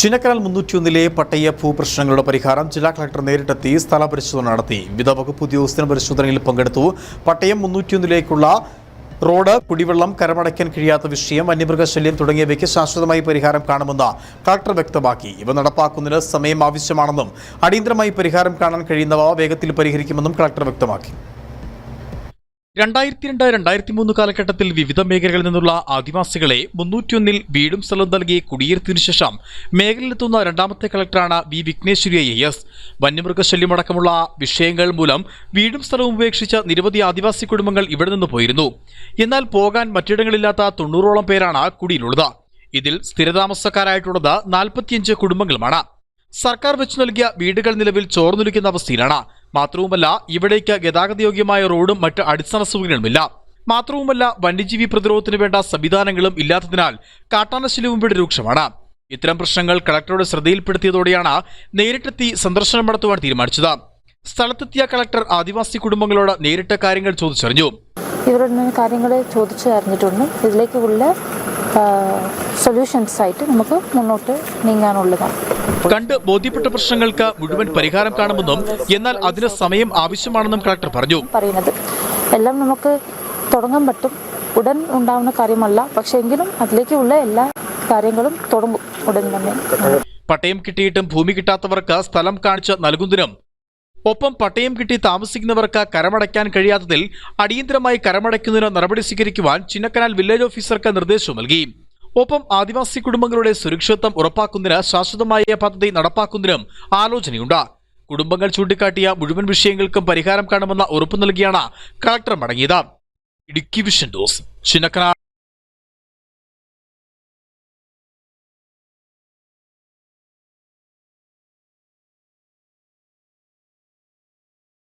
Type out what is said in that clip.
ചിന്നക്കനാൽ മുന്നൂറ്റിയൊന്നിലെ പട്ടയ ഭൂപ്രശ്നങ്ങളുടെ പരിഹാരം ജില്ലാ കളക്ടർ നേരിട്ടെത്തി സ്ഥല പരിശോധന നടത്തി. വിവിധ വകുപ്പ് ഉദ്യോഗസ്ഥരും പരിശോധനയിൽ പങ്കെടുത്തു. പട്ടയം മുന്നൂറ്റിയൊന്നിലേക്കുള്ള റോഡ് കുടിവെള്ളം കരമടയ്ക്കാൻ കഴിയാത്ത വിഷയം വന്യമൃഗശല്യം തുടങ്ങിയവയ്ക്ക് ശാശ്വതമായി പരിഹാരം കാണുമെന്ന് കളക്ടർ വ്യക്തമാക്കി. ഇവ നടപ്പാക്കുന്നതിന് സമയം ആവശ്യമാണെന്നും അടിയന്തരമായി പരിഹാരം കാണാൻ കഴിയുന്നവ വേഗത്തിൽ പരിഹരിക്കുമെന്നും കളക്ടർ വ്യക്തമാക്കി. രണ്ടായിരത്തി രണ്ട് രണ്ടായിരത്തി മൂന്ന് കാലഘട്ടത്തിൽ വിവിധ മേഖലകളിൽ നിന്നുള്ള ആദിവാസികളെ മുന്നൂറ്റിയൊന്നിൽ വീടും സ്ഥലവും നൽകി കുടിയേറ്റത്തിനു ശേഷം മേഖലയിലെത്തുന്ന രണ്ടാമത്തെ കളക്ടറാണ് വി വിഘ്നേശ്വരി ഐ എസ്. വന്യമൃഗശല്യമടക്കമുള്ള വിഷയങ്ങൾ മൂലം വീടും സ്ഥലവും ഉപേക്ഷിച്ച നിരവധി ആദിവാസി കുടുംബങ്ങൾ ഇവിടെ നിന്ന് പോയിരുന്നു. എന്നാൽ പോകാൻ മറ്റിടങ്ങളില്ലാത്ത തൊണ്ണൂറോളം പേരാണ് കുടിയിലുള്ളത്. ഇതിൽ സ്ഥിരതാമസക്കാരായിട്ടുള്ളത് നാൽപ്പത്തിയഞ്ച് കുടുംബങ്ങളുമാണ്. സർക്കാർ വെച്ചു നൽകിയ വീടുകൾ നിലവിൽ ചോർന്നൊലിക്കുന്ന അവസ്ഥയിലാണ്. മാത്രവുമല്ല ഇവിടേക്ക് ഗതാഗതയോഗ്യമായ റോഡും മറ്റ് അടിസ്ഥാന സൗകര്യങ്ങളുമില്ല. മാത്രവുമല്ല വന്യജീവി പ്രതിരോധത്തിന് വേണ്ട സംവിധാനങ്ങളും ഇല്ലാത്തതിനാൽ കാട്ടാനശല്യവും ഇവിടെ രൂക്ഷമാണ്. ഇത്തരം പ്രശ്നങ്ങൾ കളക്ടറുടെ ശ്രദ്ധയിൽപ്പെടുത്തിയതോടെയാണ് നേരിട്ടെത്തി സന്ദർശനം നടത്തുവാൻ തീരുമാനിച്ചത്. സ്ഥലത്തെത്തിയ കളക്ടർ ആദിവാസി കുടുംബങ്ങളോട് നേരിട്ട് കാര്യങ്ങൾ ചോദിച്ചറിഞ്ഞു. ഇവരുടെ നിന്ന് കാര്യങ്ങൾ ചോദിച്ചു അറിഞ്ഞിട്ടുണ്ട് ഇതിലേക്കുള്ള സൊല്യൂഷൻസ് ആയിട്ട് നമുക്ക് മുന്നോട്ട് നീങ്ങാനുള്ളതാണ്. കണ്ട് ബോധ്യപ്പെട്ട പ്രശ്നങ്ങൾക്ക് മുഴുവൻ പരിഹാരം കാണുമെന്നും എന്നാൽ അതിന് സമയം ആവശ്യമാണെന്നും കളക്ടർ പറഞ്ഞു. പറയുന്നത്. എല്ലാം നമുക്ക് തുടങ്ങാൻ പറ്റും. ഉടൻ ഉണ്ടാവുന്ന കാര്യമല്ല. പക്ഷേ എങ്കിലും അതിലേക്കുള്ള എല്ലാ കാര്യങ്ങളും തുടങ്ങും ഉടൻ തന്നെ. പട്ടയം കിട്ടിയിട്ടും ഭൂമി കിട്ടാത്തവർക്ക് സ്ഥലം കാണിച്ച് നൽകുന്നതിനും ഒപ്പം പട്ടയം കിട്ടി താമസിക്കുന്നവർക്ക് കരമടയ്ക്കാൻ കഴിയാത്തതിൽ അടിയന്തരമായി കരമടയ്ക്കുന്നതിന് നടപടി സ്വീകരിക്കുവാൻ ചിന്നക്കനാൽ വില്ലേജ് ഓഫീസർക്ക് നിർദ്ദേശം നൽകി. ഒപ്പം ആദിവാസി കുടുംബങ്ങളുടെ സുരക്ഷിതത്വം ഉറപ്പാക്കുന്നതിന് ശാശ്വതമായ പദ്ധതി നടപ്പാക്കുന്നതിനും ആലോചനയുണ്ട്. കുടുംബങ്ങൾ ചൂണ്ടിക്കാട്ടിയ മുഴുവൻ വിഷയങ്ങൾക്കും പരിഹാരം കാണുമെന്ന ഉറപ്പു നൽകിയാണ് കളക്ടർ മടങ്ങിയത്. Idukki vision dose Chinnakanal